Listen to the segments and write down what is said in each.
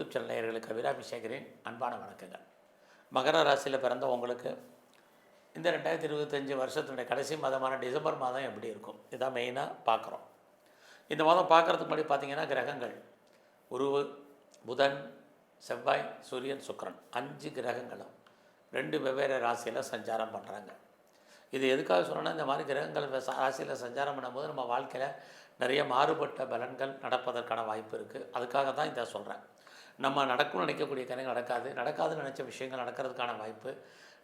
YouTube channel நேயர்களுக்கு அபிராமி சேகரின் அன்பான வணக்கங்கள். மகர ராசியில் பிறந்த உங்களுக்கு இந்த ரெண்டாயிரத்தி இருபத்தஞ்சி வருஷத்தினுடைய கடைசி மாதமான டிசம்பர் மாதம் எப்படி இருக்கும்? இதான் மெயினாக பார்க்குறோம். இந்த மாதம் பார்க்குறதுக்கு முன்னாடி பார்த்தீங்கன்னா கிரகங்கள். உருவு புதன் செவ்வாய் சூரியன் சுக்கரன் அஞ்சு கிரகங்களும் ரெண்டு வெவ்வேறு ராசியில் சஞ்சாரம் பண்ணுறாங்க இது எதுக்காக சொல்லணும்னா இந்த மாதிரி கிரகங்கள் ராசியில் சஞ்சாரம் பண்ணும்போது நம்ம வாழ்க்கையில் நிறைய மாறுபட்ட பலன்கள் நடப்பதற்கான வாய்ப்பு இருக்குது அதுக்காக தான் இதை சொல்கிறேன் நம்ம நடக்கும்னு நினைக்கக்கூடிய காரியங்கள் நடக்காது. நடக்காதுன்னு நினச்ச விஷயங்கள் நடக்கிறதுக்கான வாய்ப்பு.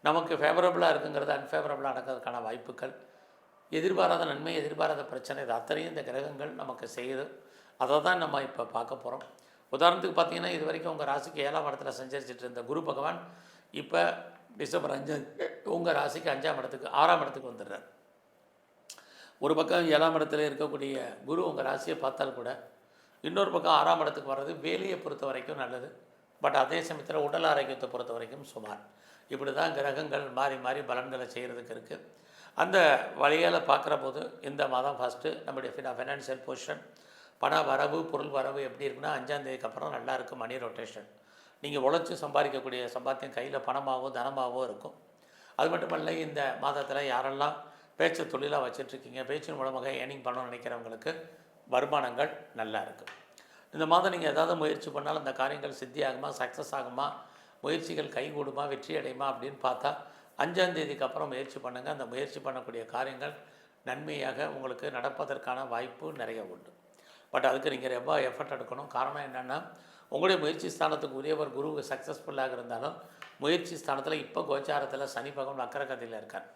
நமக்கு ஃபேவரபுளாக இருக்குங்கிறது அன்ஃபேவரபுளாக நடக்கிறதுக்கான வாய்ப்புகள். எதிர்பாராத நன்மை எதிர்பாராத பிரச்சனை இது அத்தனையும் இந்த கிரகங்கள் நமக்கு செய்யுது. அதை தான் நம்ம இப்போ பார்க்க போகிறோம் உதாரணத்துக்கு பார்த்தீங்கன்னா இது வரைக்கும் உங்கள் ராசிக்கு ஏழாம் இடத்துல சஞ்சரிச்சிட்டு இருந்த குரு பகவான் இப்போ டிசம்பர் அஞ்சாம் உங்கள் ராசிக்கு அஞ்சாம் இடத்துக்கு ஆறாம் இடத்துக்கு வந்துடுறார். ஒரு பக்கம் ஏழாம் இடத்துல இருக்கக்கூடிய குரு உங்கள் ராசியை பார்த்தால் கூட இன்னொரு பக்கம் ஆறாம் இடத்துக்கு வர்றது வேலையை பொறுத்த வரைக்கும் நல்லது. பட் அதே சமயத்தில் உடல் ஆரோக்கியத்தை பொறுத்த வரைக்கும் சுமார். இப்படி தான் கிரகங்கள் மாறி மாறி பலன்களை செய்கிறதுக்கு இருக்குது அந்த வழியால் பார்க்குற போது இந்த மாதம் ஃபஸ்ட்டு நம்முடைய ஃபினா பொசிஷன் பண வரவு பொருள் வரவு எப்படி இருக்குன்னா அஞ்சாந்தேதிக்கு அப்புறம் நல்லா இருக்கும் மணி ரொட்டேஷன் நீங்கள் உழைச்சி சம்பாதிக்கக்கூடிய சம்பாத்தியம் கையில் பணமாகவோ தனமாகவோ இருக்கும். அது மட்டுமல்ல இந்த மாதத்தில் யாரெல்லாம் பேச்சு தொழிலாக வச்சிட்ருக்கீங்க பேச்சின் மூலமாக ஏர்னிங் பண்ணணும்னு நினைக்கிறவங்களுக்கு வருமானங்கள் நல்லா இருக்குது இந்த மாதம் நீங்கள் ஏதாவது முயற்சி பண்ணாலும் அந்த காரியங்கள் சித்தி ஆகுமா சக்ஸஸ் ஆகுமா முயற்சிகள் கைகூடுமா வெற்றி அடையுமா அப்படின்னு பார்த்தா அஞ்சாம் தேதிக்கு அப்புறம் முயற்சி பண்ணுங்கள் அந்த முயற்சி பண்ணக்கூடிய காரியங்கள் நன்மையாக உங்களுக்கு நடப்பதற்கான வாய்ப்பு நிறைய உண்டு. பட் அதுக்கு நீங்கள் ரொம்ப எஃபர்ட் எடுக்கணும். காரணம் என்னென்னா உங்களுடைய முயற்சி ஸ்தானத்துக்கு உரியவர் குரு சக்ஸஸ்ஃபுல்லாக இருந்தாலும் முயற்சி ஸ்தானத்தில் இப்போ கோச்சாரத்தில் சனி பகவான் வக்கரகதியில் இருக்கார்.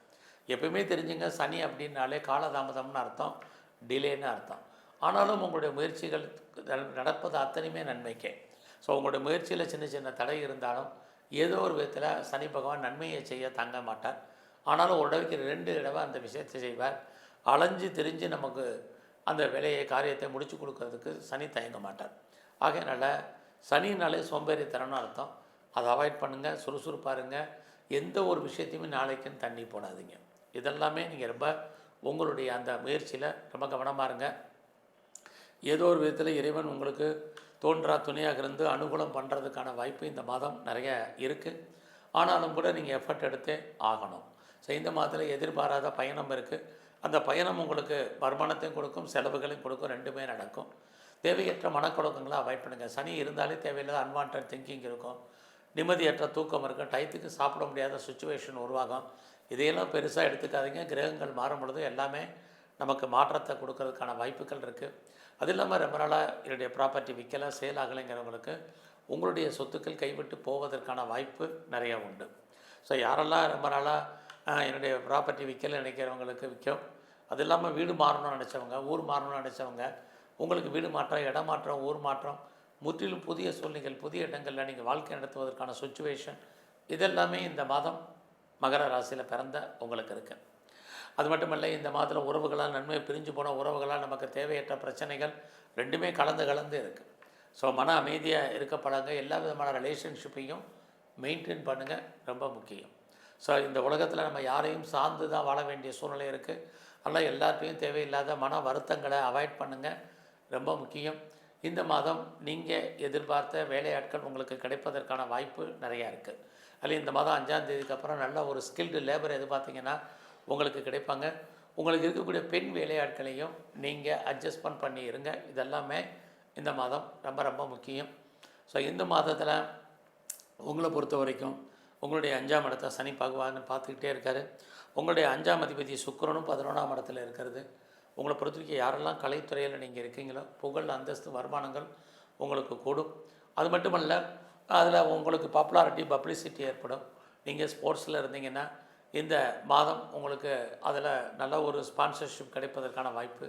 எப்பயுமே தெரிஞ்சுங்க சனி அப்படின்னாலே காலதாமதம்னு அர்த்தம் டிலேன்னு அர்த்தம். ஆனாலும் உங்களுடைய முயற்சிகள் நட- நடப்பது அத்தனையுமே நன்மைக்கே. ஸோ உங்களுடைய முயற்சியில் சின்ன சின்ன தடை இருந்தாலும் ஏதோ ஒரு விதத்தில் சனி பகவான் நன்மையை செய்ய தங்க மாட்டார். ஆனாலும் ஒரு தடவைக்கு ரெண்டு தடவை அந்த விஷயத்தை செய்வார். அலைஞ்சு திரிஞ்சு நமக்கு அந்த வேலையை காரியத்தை முடிச்சு கொடுக்கறதுக்கு சனி தயங்க மாட்டார். ஆகையினால சனினாலே சோம்பேறித்தனம்னு அர்த்தம். அதை அவாய்ட் பண்ணுங்கள் சுறுசுறுப்பாக இருங்க. எந்த ஒரு விஷயத்தையுமே நாளைக்குன்னு தண்ணி போடாதீங்க. இதெல்லாமே நீங்கள் ரொம்ப உங்களுடைய அந்த முயற்சியில் ரொம்ப கவனமாக இருங்க. ஏதோ ஒரு விதத்தில் இறைவன் உங்களுக்கு தோன்றா துணையாக இருந்து அனுகூலம் பண்ணுறதுக்கான வாய்ப்பு இந்த மாதம் நிறைய இருக்குது ஆனாலும் கூட நீங்கள் எஃபர்ட் எடுத்தே ஆகணும். ஸோ இந்த மாதத்தில் எதிர்பாராத பயணம் இருக்குது அந்த பயணம் உங்களுக்கு வருமானத்தையும் கொடுக்கும் செலவுகளையும் கொடுக்கும் ரெண்டுமே நடக்கும். தேவையற்ற மனக்குழக்கங்களை அவாய்ட் பண்ணுங்கள் சனி இருந்தாலே தேவையில்லாத அன்வான்ட் திங்கிங் இருக்கும். நிம்மதியற்ற தூக்கம் இருக்கும். டயத்துக்கு சாப்பிட முடியாத சுச்சுவேஷன் உருவாகும். இதையெல்லாம் பெருசாக எடுத்துக்காதீங்க. கிரகங்கள் மாறும் பொழுது எல்லாமே நமக்கு மாற்றத்தை கொடுக்கறதுக்கான வாய்ப்புகள் இருக்குது அது இல்லாமல் ரொம்ப நாளாக என்னுடைய ப்ராப்பர்ட்டி விற்கலை சேல் ஆகலைங்கிறவங்களுக்கு உங்களுடைய சொத்துக்கள் கைவிட்டு போவதற்கான வாய்ப்பு நிறைய உண்டு. ஸோ யாரெல்லாம் ரொம்ப நாளாக என்னுடைய ப்ராப்பர்ட்டி விற்கல நினைக்கிறவங்களுக்கு விற்கும் அது இல்லாமல் வீடு மாறணும்னு நினச்சவங்க ஊர் மாறணும்னு நினச்சவங்க உங்களுக்கு வீடு மாற்றம் இடம் மாற்றம் ஊர் மாற்றம் முற்றிலும் புதிய சூழ்நிலைகள் புதிய இடங்களில் நீங்கள் வாழ்க்கை நடத்துவதற்கான சுச்சுவேஷன் இதெல்லாமே இந்த மாதம் மகர ராசியில் பிறந்த உங்களுக்கு இருக்குது அது மட்டுமல்ல இந்த மாதத்தில் உறவுகளால் நன்மை பிரிஞ்சு போன உறவுகளால் நமக்கு தேவையற்ற பிரச்சனைகள் ரெண்டுமே கலந்து கலந்து இருக்குது ஸோ மன அமைதியாக இருக்க பழங்க எல்லா விதமான ரிலேஷன்ஷிப்பையும் மெயின்டைன் பண்ணுங்கள் ரொம்ப முக்கியம். ஸோ இந்த உலகத்தில் நம்ம யாரையும் சார்ந்து தான் வாழ வேண்டிய சூழ்நிலை இருக்குது அதனால் எல்லாத்தையும் தேவையில்லாத மன வருத்தங்களை அவாய்ட் பண்ணுங்கள் ரொம்ப முக்கியம். இந்த மாதம் நீங்கள் எதிர்பார்த்த வேலையாட்கள் உங்களுக்கு கிடைப்பதற்கான வாய்ப்பு நிறையா இருக்குது அதில் இந்த மாதம் அஞ்சாம் தேதிக்கு அப்புறம் நல்ல ஒரு ஸ்கில்டு லேபர் எதிர்பார்த்தீங்கன்னா உங்களுக்கு கிடைப்பாங்க. உங்களுக்கு இருக்கக்கூடிய பெண் வேலையாட்களையும் நீங்கள் அட்ஜஸ்ட்மெண்ட் பண்ணி இருங்க இதெல்லாமே இந்த மாதம் ரொம்ப ரொம்ப முக்கியம். ஸோ இந்த மாதத்தில் உங்களை பொறுத்த வரைக்கும் உங்களுடைய அஞ்சாம் இடத்தை சனி பகவான் பார்த்துக்கிட்டே இருக்காரு. உங்களுடைய அஞ்சாம் அதிபதி சுக்கரனும் பதினொன்றாம் இடத்துல இருக்கிறது. உங்களை பொறுத்த வரைக்கும் யாரெல்லாம் கலைத்துறையில் நீங்கள் இருக்கீங்களோ புகழ் அந்தஸ்து வருமானங்கள் உங்களுக்கு கூடும். அது மட்டுமல்ல அதில் உங்களுக்கு பாப்புலாரிட்டி பப்ளிசிட்டி ஏற்படும். நீங்கள் ஸ்போர்ட்ஸில் இருந்தீங்கன்னா இந்த மாதம் உங்களுக்கு அதில் நல்ல ஒரு ஸ்பான்சர்ஷிப் கிடைப்பதற்கான வாய்ப்பு.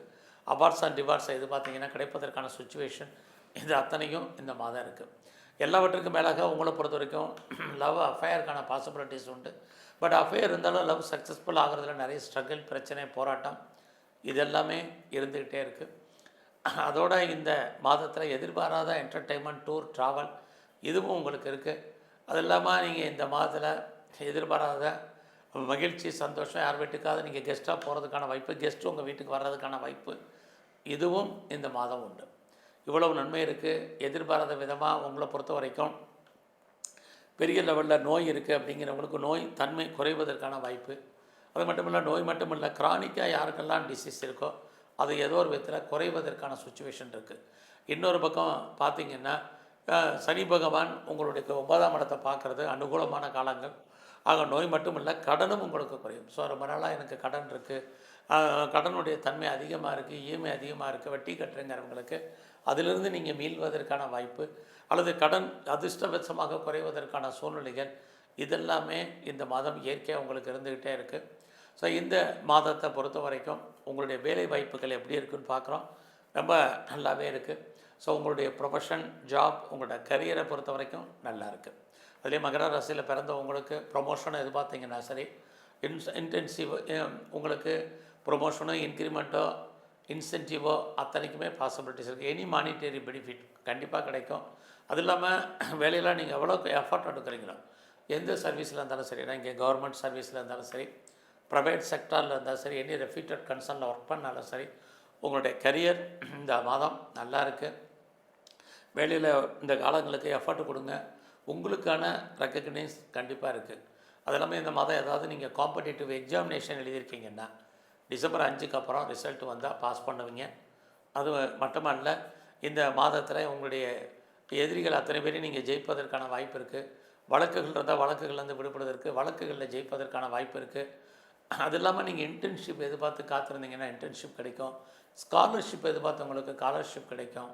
அவார்ட்ஸ் அண்ட் டிவார்ட்ஸை இது பார்த்தீங்கன்னா கிடைப்பதற்கான சுச்சுவேஷன் இது அத்தனையும் இந்த மாதம் இருக்குது எல்லாவற்றுக்கும் மேலாக உங்களை பொறுத்த வரைக்கும் லவ் அஃபேருக்கான பாசிபிலிட்டிஸ் உண்டு. பட் அஃபேர் இருந்தாலும் லவ் சக்ஸஸ்ஃபுல் ஆகிறதுல நிறைய ஸ்ட்ரகிள் பிரச்சனை போராட்டம் இதெல்லாமே இருந்துக்கிட்டே இருக்குது அதோட இந்த மாதத்தில் எதிர்பாராத என்டர்டெயின்மெண்ட் டூர் ட்ராவல் இதுவும் உங்களுக்கு இருக்குது அது இல்லாமல் நீங்கள் இந்த மாதத்தில் எதிர்பாராத மகிழ்ச்சி சந்தோஷம் யார் வீட்டுக்காவது நீங்கள் கெஸ்ட்டாக போகிறதுக்கான வாய்ப்பு கெஸ்ட்டு உங்கள் வீட்டுக்கு வர்றதுக்கான வாய்ப்பு இதுவும் இந்த மாதம் உண்டு. இவ்வளவு நன்மை இருக்குது எதிர்பாராத விதமாக உங்களை பொறுத்த வரைக்கும் பெரிய லெவலில் நோய் இருக்குது அப்படிங்கிறவங்களுக்கு நோய் தன்மை குறைவதற்கான வாய்ப்பு. அது மட்டும் இல்லை நோய் மட்டும் இல்லை கிரானிக்காக யாருக்கெல்லாம் டிசீஸ் இருக்கோ அது ஏதோ ஒரு விதத்தில் குறைவதற்கான சுச்சுவேஷன் இருக்குது இன்னொரு பக்கம் பார்த்திங்கன்னா சனி பகவான் உங்களுடைய ஒன்பதாம் இடத்தை பார்க்குறது அனுகூலமான காலங்கள். ஆக நோய் மட்டும் இல்லை கடனும் உங்களுக்கு குறையும். ஸோ ரொம்ப நாளாக எனக்கு கடன் இருக்குது கடனுடைய தன்மை அதிகமாக இருக்குது இஎம்ஐ அதிகமாக இருக்குது வட்டி கட்டுறங்கிறவங்களுக்கு அதிலிருந்து நீங்கள் மீள்வதற்கான வாய்ப்பு அல்லது கடன் அதிர்ஷ்டவசமாக குறைவதற்கான சூழ்நிலைகள் இதெல்லாமே இந்த மாதம் இயற்கையாக உங்களுக்கு இருந்துக்கிட்டே இருக்குது ஸோ இந்த மாதத்தை பொறுத்த வரைக்கும் உங்களுடைய வேலை வாய்ப்புகள் எப்படி இருக்குன்னு பார்க்குறோம். ரொம்ப நல்லாவே இருக்குது ஸோ உங்களுடைய ப்ரொஃபஷன் ஜாப் உங்களோட கரியரை பொறுத்த வரைக்கும் நல்லா இருக்குது மகர ராசியில் பிறந்தவங்களுக்கு ப்ரொமோஷனை ப்ரொமோஷன் எதிர்பார்த்தீங்கன்னா சரி இன்ஸ் இன்டென்சிவ் உங்களுக்கு ப்ரொமோஷனோ இன்க்ரிமெண்ட்டோ இன்சென்டிவோ அத்தனைக்குமே பாசிபிலிட்டிஸ் இருக்குது எனி மானிட்டரி பெனிஃபிட் கண்டிப்பாக கிடைக்கும். அது இல்லாமல் வேலையில் நீங்கள் எவ்வளோ எஃபர்ட் எடுக்கிறீங்களோ எந்த சர்வீஸில் இருந்தாலும் சரி நான் இங்கே கவர்மெண்ட் சர்வீஸில் இருந்தாலும் சரி ப்ரைவேட் செக்டாரில் இருந்தாலும் சரி எனி ரெஃப்யூட்டட் கன்சர்னில் ஒர்க் பண்ணாலும் சரி உங்களுடைய கரியர் இந்த மாதம் நல்லா இருக்குது வேலையில் இந்த காலங்களுக்கு எஃபர்ட் கொடுங்க. உங்களுக்கான ரெக்கக்னைஸ் கண்டிப்பாக இருக்குது அது இல்லாமல் இந்த மாதம் ஏதாவது நீங்கள் காம்படிட்டிவ் எக்ஸாமினேஷன் எழுதியிருக்கீங்கன்னா டிசம்பர் அஞ்சுக்கு அப்புறம் ரிசல்ட் வந்தால் பாஸ் பண்ணுவீங்க. அது மட்டுமல்ல இந்த மாதத்தில் உங்களுடைய எதிரிகள் அத்தனை பேரையும் நீங்கள் ஜெயிப்பதற்கான வாய்ப்பு இருக்குது வழக்குகள் இருந்தால் வழக்குகள்லேருந்து விடுபடுவதற்கு வழக்குகளில் ஜெயிப்பதற்கான வாய்ப்பு இருக்குது அது இல்லாமல் நீங்கள் இன்டர்ன்ஷிப் எதிர்பார்த்து காத்திருந்தீங்கன்னா இன்டர்ன்ஷிப் கிடைக்கும். ஸ்காலர்ஷிப் எதிர்பார்த்து உங்களுக்கு ஸ்காலர்ஷிப் கிடைக்கும்.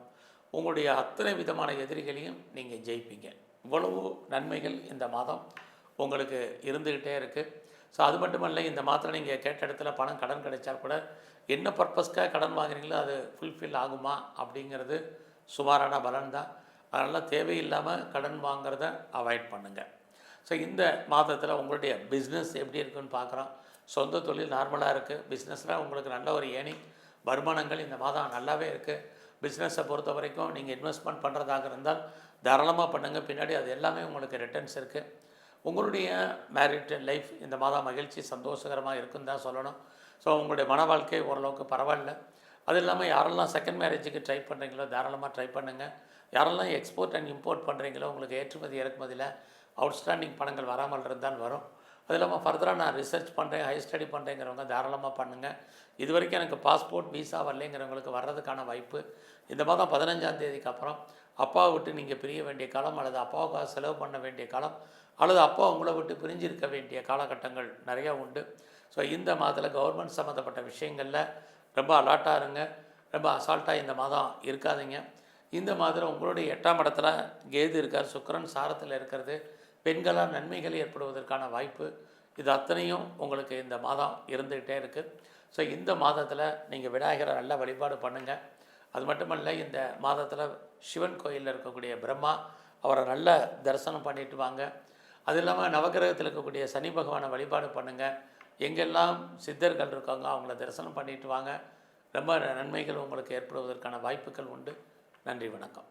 உங்களுடைய அத்தனை விதமான எதிரிகளையும் நீங்கள் ஜெயிப்பீங்க. இவ்வளவு நன்மைகள் இந்த மாதம் உங்களுக்கு இருந்துக்கிட்டே இருக்குது ஸோ அது மட்டுமல்ல இந்த மாதத்தில் நீங்கள் கேட்ட இடத்துல பணம் கடன் கிடைச்சா கூட என்ன பர்பஸ்க்காக கடன் வாங்குறீங்களோ அது ஃபுல்ஃபில் ஆகுமா அப்படிங்கிறது சுமாரான பலன் தான். அதனால் தேவையில்லாமல் கடன் வாங்குறத அவாய்ட் பண்ணுங்கள் ஸோ இந்த மாதத்தில் உங்களுடைய பிஸ்னஸ் எப்படி இருக்குன்னு பார்க்குறோம் சொந்த தொழில் நார்மலாக இருக்குது பிஸ்னஸில் உங்களுக்கு நல்ல ஒரு ஏர்னிங் வருமானங்கள் இந்த மாதம் நல்லாவே இருக்குது பிஸ்னஸை பொறுத்த வரைக்கும் நீங்கள் இன்வெஸ்ட்மெண்ட் பண்ணுறதாக இருந்தால் தாராளமாக பண்ணுங்கள் பின்னாடி அது எல்லாமே உங்களுக்கு ரிட்டர்ன்ஸ் இருக்குது உங்களுடைய மேரிட் லைஃப் இந்த மாதம் மகிழ்ச்சி சந்தோஷகரமாக இருக்குன்னு தான் சொல்லணும். ஸோ உங்களுடைய மன வாழ்க்கை ஓரளவுக்கு பரவாயில்ல. அது இல்லாமல் யாரெல்லாம் செகண்ட் மேரேஜுக்கு ட்ரை பண்ணுறீங்களோ தாராளமாக ட்ரை பண்ணுங்கள் யாரெல்லாம் எக்ஸ்போர்ட் அண்ட் இம்போர்ட் பண்ணுறீங்களோ உங்களுக்கு ஏற்றுமதி இறக்குமதியில் அவுட்ஸ்டாண்டிங் பணங்கள் வராமல் இருந்தால் வரும். அது இல்லாமல் ஃபர்தராக நான் ரிசர்ச் பண்ணுறேன் ஹையர் ஸ்டடி பண்ணுறேங்கிறவங்க தாராளமாக பண்ணுங்கள் இது வரைக்கும் எனக்கு பாஸ்போர்ட் விசா வரலைங்கிறவங்களுக்கு வர்றதுக்கான வாய்ப்பு. இந்த மாதம் பதினஞ்சாம் தேதிக்கு அப்புறம் அப்பாவை விட்டு நீங்கள் பிரிய வேண்டிய காலம் அல்லது அப்பாவுக்காக செலவு பண்ண வேண்டிய காலம் அல்லது அப்பா உங்களை விட்டு பிரிஞ்சிருக்க வேண்டிய காலகட்டங்கள் நிறையா உண்டு. ஸோ இந்த மாதத்தில் கவர்மெண்ட் சம்மந்தப்பட்ட விஷயங்களில் ரொம்ப அலர்ட்டாக இருங்க. ரொம்ப அசால்ட்டாக இந்த மாதம் இருக்காதீங்க. இந்த மாதத்தில் உங்களுடைய எட்டாம் இடத்துல கேது இருக்கார் சுக்கிரன் சாரத்தில் இருக்கிறது. பெண்களால் நன்மைகள் ஏற்படுவதற்கான வாய்ப்பு இது அத்தனையும் உங்களுக்கு இந்த மாதம் இருந்துக்கிட்டே இருக்குது ஸோ இந்த மாதத்தில் நீங்கள் விநாயகரை நல்ல வழிபாடு பண்ணுங்கள் அது மட்டுமல்ல இந்த மாதத்தில் சிவன் கோயிலில் இருக்கக்கூடிய பிரம்மா அவரை நல்ல தரிசனம் பண்ணிட்டு வாங்க. அது இல்லாமல் நவகிரகத்தில் இருக்கக்கூடிய சனி பகவானை வழிபாடு பண்ணுங்கள் எங்கெல்லாம் சித்தர்கள் இருக்காங்க அவங்கள தரிசனம் பண்ணிட்டு வாங்க. ரொம்ப நன்மைகள் உங்களுக்கு ஏற்படுவதற்கான வாய்ப்புகள் உண்டு. நன்றி வணக்கம்.